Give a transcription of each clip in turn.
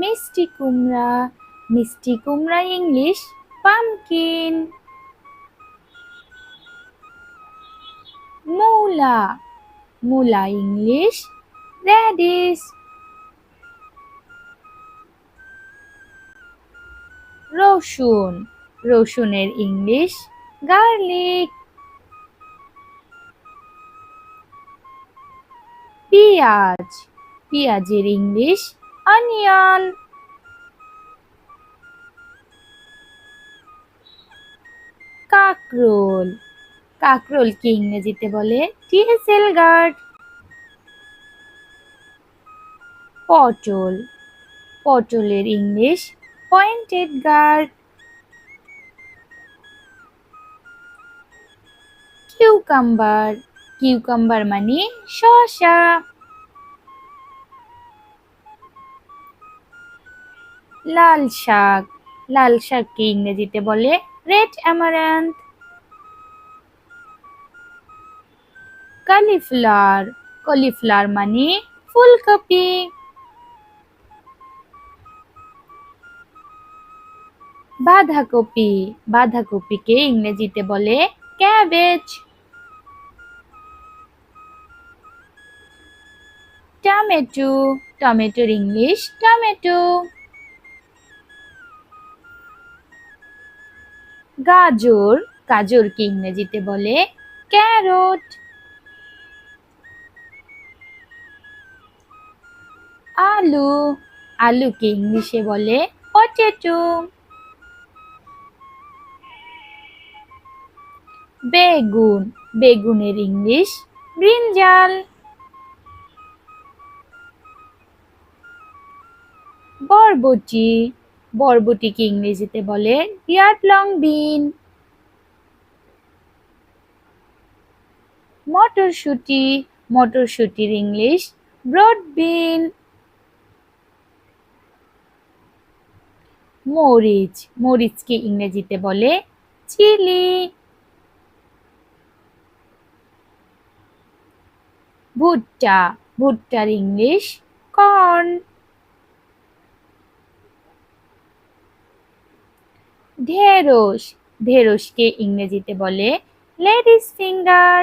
মিষ্টি কুমড়া মিষ্টি কুমড়া ইংলিশ পামকিন। মূলা মূলা ইংলিশ র্যাডিশ রসুন, রসুনের ইংলিশ গার্লিক। পেঁয়াজ, পেঁয়াজের ইংলিশ অনিয়ন কাকরোল কাকরোলকে ইংরেজিতে বলে? টিএসএল গার্ড পটল পটলের English pointed gourd cucumber cucumber মানে শসা। লাল শাক। লাল শাককে ইংরেজিতে বলে রেড অ্যামারান্থ কলিফ্লাওয়ার। কলিফ্লাওয়ার মানে ফুলকপি। বাঁধাকপি। বাঁধাকপিকে ইংরেজিতে বলে ক্যাবেজ। টমেটো। টমেটোর ইংলিশ টমেটো। গাজর, গাজরকে ইংরেজিতে বলে ক্যারট। আলু, আলুকে ইংলিশে বলে পটেটো। বেগুন, বেগুনের ইংলিশ ব্রিঞ্জাল। বরবটি বরবটিকে ইংরেজিতে বলে ইয়ার্ড লং বিন মটরশুঁটি, মটরশুঁটির ইংলিশ ব্রড বিন মরিচ, মরিচকে ইংরেজিতে বলে চিলি ভুট্টা, ভুট্টার ইংলিশ কর্ন ঢেঁড়স ঢেঁড়সকে ইংরেজিতে বলে লেডিস ফিঙ্গার।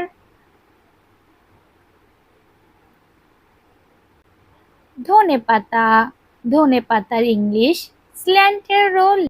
ধনে পাতা ধনে পাতার ইংলিশ স্ল্যান্টের রোল